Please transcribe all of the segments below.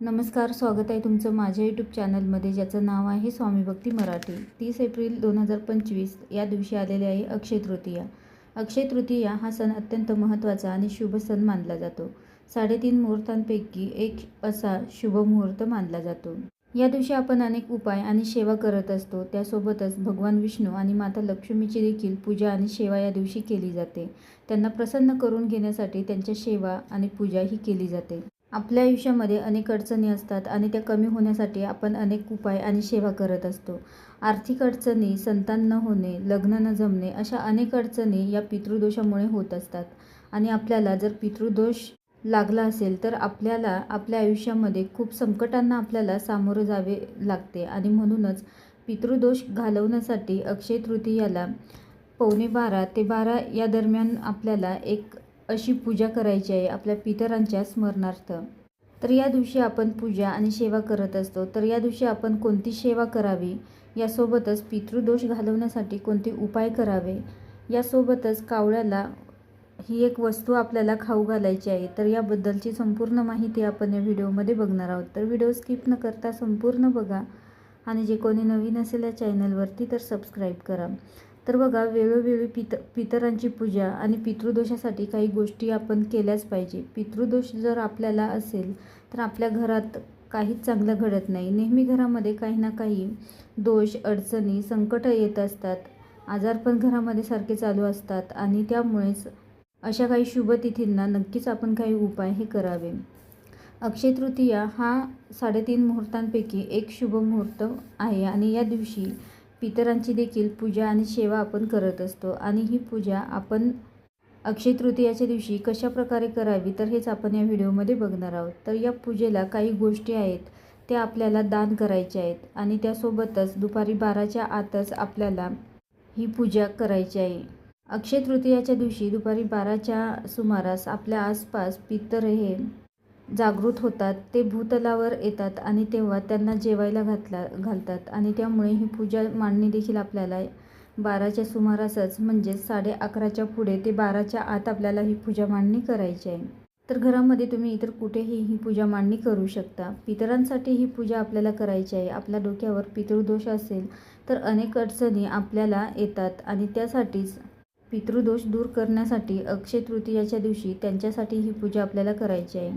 नमस्कार स्वागत आहे तुमचं माझ्या यूट्यूब चॅनलमध्ये ज्याचं नाव आहे स्वामी भक्ती मराठी. तीस एप्रिल दोन हजार पंचवीस या दिवशी आलेले आहे अक्षय तृतीया. अक्षय तृतीया हा सण अत्यंत महत्त्वाचा आणि शुभ सण मानला जातो. साडेतीन मुहूर्तांपैकी एक असा शुभ मुहूर्त मानला जातो. या दिवशी आपण अनेक उपाय आणि सेवा करत असतो. त्यासोबतच भगवान विष्णू आणि माता लक्ष्मीची देखील पूजा आणि सेवा या दिवशी केली जाते. त्यांना प्रसन्न करून घेण्यासाठी त्यांच्या सेवा आणि पूजा ही केली जाते. आपल्या आयुष्यामध्ये अनेक अडचणी असतात आणि त्या कमी होण्यासाठी आपण अनेक उपाय आणि सेवा करत असतो. आर्थिक अडचणी संतान न होणे लग्न न जमणे अशा अनेक अडचणी या पितृदोषामुळे होत असतात. आणि आपल्याला जर पितृदोष लागला असेल तर आपल्याला आपल्या आयुष्यामध्ये खूप संकटांना आपल्याला सामोरं जावे लागते आणि म्हणूनच पितृदोष घालवण्यासाठी अक्षय तृतीयाला पावणे बारा ते बारा या दरम्यान आपल्याला एक अशी पूजा करायची आहे आपल्या पितरांच्या स्मरणार्थ. तर या दिवशी आपण पूजा आणि सेवा करत असतो. तर या दिवशी आपण कोणती सेवा करावी? यासोबतच पितृदोष घालवण्यासाठी कोणते उपाय करावे? यासोबतच कावळ्याला ही एक वस्तू आपल्याला खाऊ घालायची आहे. तर याबद्दलची संपूर्ण माहिती आपण या व्हिडिओमध्ये बघणार आहोत. तर व्हिडिओ स्किप न करता संपूर्ण बघा. आणि जे कोणी नवीन असेल या चॅनलवरती तर सबस्क्राईब करा. तर बघा वेळोवेळी पित पितरांची पूजा आणि पितृदोषासाठी काही गोष्टी आपण केल्याच पाहिजे. पितृदोष जर आपल्याला असेल तर आपल्या घरात काहीच चांगलं घडत नाही. नेहमी घरामध्ये काही ना काही दोष अडचणी संकट येत असतात. आजार पण घरामध्ये सारखे चालू असतात आणि त्यामुळेच अशा काही शुभतिथींना नक्कीच आपण काही उपाय हे करावे. अक्षय तृतीया हा साडेतीन मुहूर्तांपैकी एक शुभ मुहूर्त आहे आणि या दिवशी पितरांची देखील पूजा आणि सेवा आपण करत असतो. आणि ही पूजा आपण अक्षय तृतीयाच्या दिवशी कशा प्रकारे करावी तर हेच आपण या व्हिडिओमध्ये बघणार आहोत. तर या पूजेला काही गोष्टी आहेत त्या आपल्याला दान करायच्या आहेत आणि त्यासोबतच दुपारी बाराच्या आतच आपल्याला ही पूजा करायची आहे. अक्षय तृतीयाच्या दिवशी दुपारी बाराच्या सुमारास आपल्या आसपास पितर हे जागृत होतात ते भूतलावर येतात आणि तेव्हा त्यांना जेवायला घातला घालतात आणि त्यामुळे ही पूजा मांडणी देखील आपल्याला बाराच्या सुमारासच म्हणजेच साडे अकराच्या पुढे ते बाराच्या आत आपल्याला ही पूजा मांडणी करायची आहे. तर घरामध्ये तुम्ही इतर कुठेही ही पूजा मांडणी करू शकता. पितरांसाठी ही पूजा आपल्याला करायची आहे. आपल्या डोक्यावर पितृदोष असेल तर अनेक अडचणी आपल्याला येतात आणि त्यासाठीच पितृदोष दूर करण्यासाठी अक्षय तृतीयाच्या दिवशी त्यांच्यासाठी ही पूजा आपल्याला करायची आहे.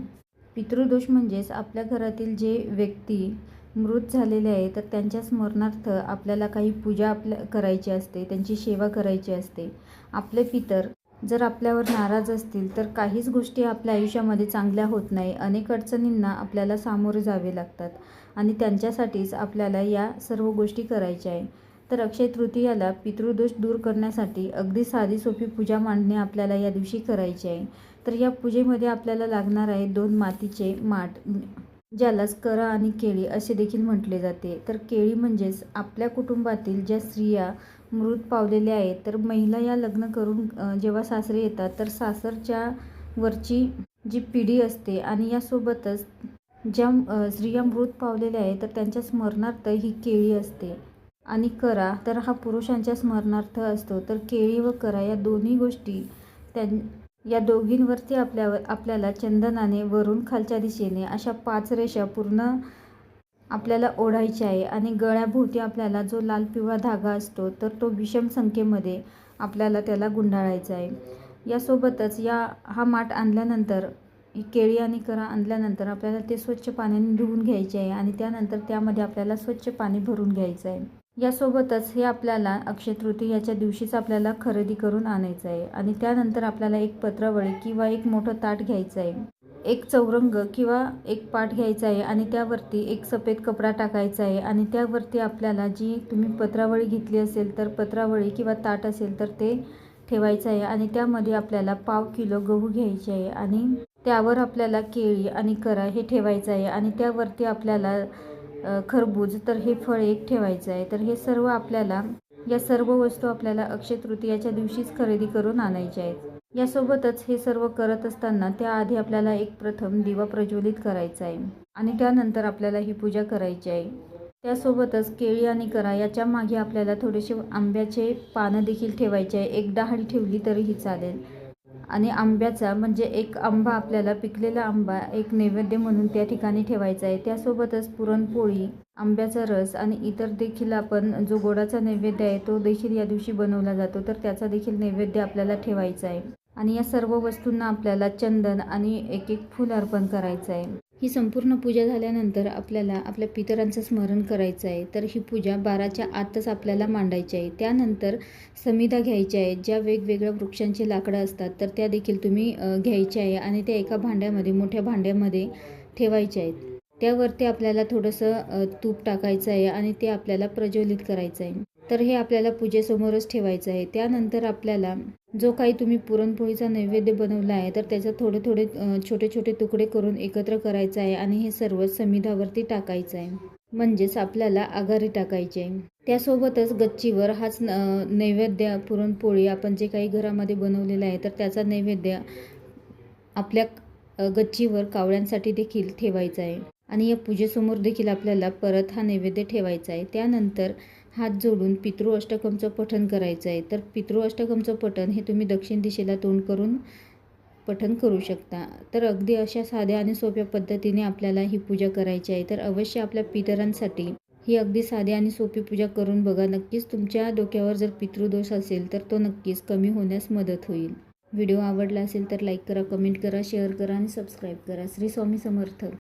पितृदोष म्हणजेच आपल्या घरातील जे व्यक्ती मृत झालेले आहे तर त्यांच्या स्मरणार्थ आपल्याला काही पूजा आपल्या करायची असते त्यांची सेवा करायची असते. आपले पितर जर आपल्यावर नाराज असतील तर काहीच गोष्टी आपल्या आयुष्यामध्ये चांगल्या होत नाही. अनेक अडचणींना आपल्याला सामोरे जावे लागतात आणि त्यांच्यासाठीच आपल्याला या सर्व गोष्टी करायच्या आहे. तर अक्षय तृतीयाला पितृदोष दूर करण्यासाठी अगदी साधी सोपी पूजा मांडणे आपल्याला या दिवशी करायची आहे. तर या पूजेमध्ये आपल्याला लागणार आहे दोन मातीचे माठ ज्यालाच करा आणि केळी असे देखील म्हटले जाते. तर केळी म्हणजेच आपल्या कुटुंबातील ज्या स्त्रिया मृत पावलेल्या आहेत तर महिला या लग्न करून जेव्हा सासरे येतात तर सासरच्या वरची जी पिढी असते आणि यासोबतच ज्या स्त्रिया मृत पावलेल्या आहेत तर त्यांच्या स्मरणार्थ ही केळी असते. आणि करा तर हा पुरुषांच्या स्मरणार्थ असतो. तर केळी व करा या दोन्ही गोष्टी त्यां या दोघींवरती आपल्यावर आपल्याला चंदनाने वरून खालच्या दिशेने अशा पाच रेषा पूर्ण आपल्याला ओढायच्या आहे आणि गळ्याभोवती आपल्याला जो लाल पिवळा धागा असतो तर तो विषम संख्येमध्ये आपल्याला त्याला गुंडाळायचा आहे. यासोबतच या हा माठ आणल्यानंतर केळी आणि करा आणल्यानंतर आपल्याला ते स्वच्छ पाण्याने धुवून घ्यायचे आहे आणि त्यानंतर त्यामध्ये आपल्याला स्वच्छ पाणी भरून घ्यायचं आहे. यासोबतच हे आपल्याला अक्षय तृतीयाच्या दिवशीच आपल्याला खरेदी करून आणायचं आहे. आणि त्यानंतर आपल्याला एक पत्रावळी किंवा एक मोठं ताट घ्यायचं आहे. एक चौरंग किंवा एक पाठ घ्यायचा आहे आणि त्यावरती एक सफेद कपडा टाकायचा आहे. आणि त्यावरती आपल्याला जी तुम्ही पत्रावळी घेतली असेल तर पत्रावळी किंवा ताट असेल तर ते ठेवायचं आहे. आणि त्यामध्ये आपल्याला पाव किलो गहू घ्यायचे आहे. आणि त्यावर आपल्याला केळी आणि करा हे ठेवायचं आहे. आणि त्यावरती आपल्याला खरबूज तर हे फळ एक ठेवायचं आहे. तर हे सर्व आपल्याला या सर्व वस्तू आपल्याला अक्षय तृतीयाच्या दिवशीच खरेदी करून आणायच्या आहेत. यासोबतच हे सर्व करत असताना त्याआधी आपल्याला एक प्रथम दिवा प्रज्वलित करायचा आहे आणि त्यानंतर आपल्याला ही पूजा करायची आहे. त्यासोबतच केळी आणि करा याच्या मागे आपल्याला थोडेसे आंब्याचे पानं देखील ठेवायचे आहे. एक डहाळी ठेवली तरीही चालेल. आणि आंब्याचा म्हणजे एक आंबा आपल्याला पिकलेला आंबा एक नैवेद्य म्हणून त्या ठिकाणी ठेवायचा आहे. त्यासोबतच पुरणपोळी आंब्याचा रस आणि इतर देखील आपण जो गोडाचा नैवेद्य आहे तो देखील या दिवशी बनवला जातो. तर त्याचा देखील नैवेद्य आपल्याला ठेवायचा आहे. आणि या सर्व वस्तूंना आपल्याला चंदन आणि एक एक फूल अर्पण करायचं आहे. ही संपूर्ण पूजा झाल्यानंतर आपल्याला आपल्या पितरांचं स्मरण करायचं आहे. तर ही पूजा बाराच्या आतच आपल्याला मांडायची आहे. त्यानंतर समिधा घ्यायच्या आहेत ज्या वेगवेगळ्या वृक्षांची लाकडं असतात तर त्या देखील तुम्ही घ्यायच्या आहे आणि त्या एका भांड्यामध्ये मोठ्या भांड्यामध्ये ठेवायच्या आहेत. त्यावरती आपल्याला थोडंसं तूप टाकायचं आहे आणि ते आपल्याला प्रज्वलित करायचं आहे. तर हे आपल्याला पूजेसमोरच ठेवायचं आहे. त्यानंतर आपल्याला जो काही तुम्ही पुरणपोळीचा नैवेद्य बनवला आहे तर त्याचा थोडे थोडे छोटे छोटे तुकडे करून एकत्र करायचं आहे आणि हे सर्व समिधावरती टाकायचं आहे. म्हणजेच आपल्याला आघारी टाकायची आहे. त्यासोबतच गच्चीवर हाच न- नैवेद्य पुरणपोळी आपण जे काही घरामध्ये बनवलेलं आहे तर त्याचा नैवेद्य आपल्या गच्चीवर कावळ्यांसाठी देखील ठेवायचा आहे. आणि या पूजेसमोर देखील आपल्याला परत हा नैवेद्य ठेवायचा आहे. त्यानंतर हात जोडून पितृ अष्टकमचं पठण करायचं आहे. तर पितृ अष्टकमचं पठण हे तुम्ही दक्षिण दिशेला तोंड करून पठण करू शकता. तर अगदी अशा साध्या आणि सोप्या पद्धतीने आपल्याला ही पूजा करायची आहे. तर अवश्य आपल्या पितरांसाठी ही अगदी साधी आणि सोपी पूजा करून बघा. नक्कीच तुमच्या डोक्यावर जर पितृदोष असेल तर तो नक्कीच कमी होण्यास मदत होईल. व्हिडिओ आवडला असेल तर लाईक करा कमेंट करा शेअर करा आणि सबस्क्राईब करा. श्री स्वामी समर्थ.